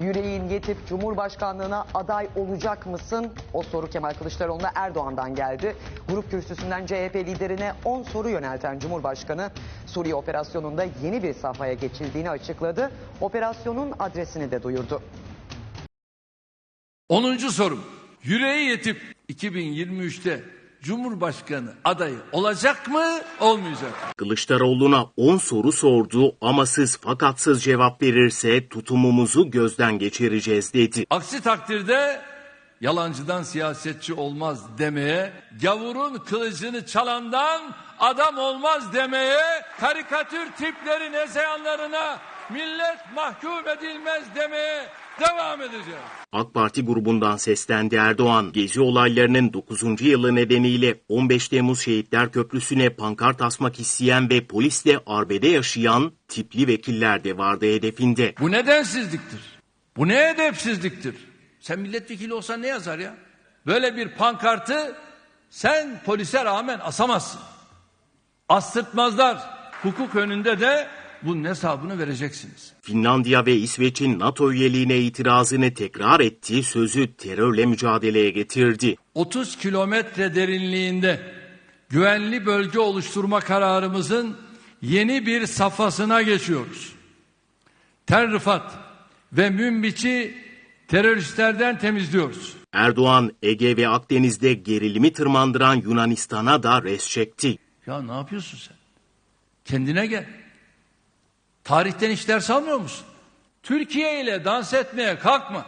Yüreğin yetip Cumhurbaşkanlığına aday olacak mısın? O soru Kemal Kılıçdaroğlu'na Erdoğan'dan geldi. Grup kürsüsünden CHP liderine 10 soru yönelten Cumhurbaşkanı Suriye operasyonunda yeni bir safhaya geçildiğini açıkladı. Operasyonun adresini de duyurdu. 10. sorum. Yüreği yetip 2023'te Cumhurbaşkanı adayı olacak mı, olmayacak mı? Kılıçdaroğlu'na 10 soru sordu, amasız fakatsız cevap verirse tutumumuzu gözden geçireceğiz dedi. Aksi takdirde yalancıdan siyasetçi olmaz demeye, gavurun kılıcını çalandan adam olmaz demeye, karikatür tiplerin ezeyanlarına millet mahkum edilmez demeye devam edeceğiz. AK Parti grubundan seslendi Erdoğan. Gezi olaylarının 9. yılı nedeniyle 15 Temmuz Şehitler Köprüsü'ne pankart asmak isteyen ve polisle arbede yaşayan tipli vekiller de vardı hedefinde. Bu nedensizliktir. Bu ne edepsizliktir. Sen milletvekili olsan ne yazar ya? Böyle bir pankartı sen polise rağmen asamazsın. Astırtmazlar. Hukuk önünde de bunun hesabını vereceksiniz. Finlandiya ve İsveç'in NATO üyeliğine itirazını tekrar ettiği sözü terörle mücadeleye getirdi. 30 kilometre derinliğinde güvenli bölge oluşturma kararımızın yeni bir safhasına geçiyoruz. Tel Rıfat ve Münbiç'i teröristlerden temizliyoruz. Erdoğan, Ege ve Akdeniz'de gerilimi tırmandıran Yunanistan'a da res çekti. Ya ne yapıyorsun sen? Kendine gel. Tarihten hiç ders almıyor musun? Türkiye ile dans etmeye kalkma.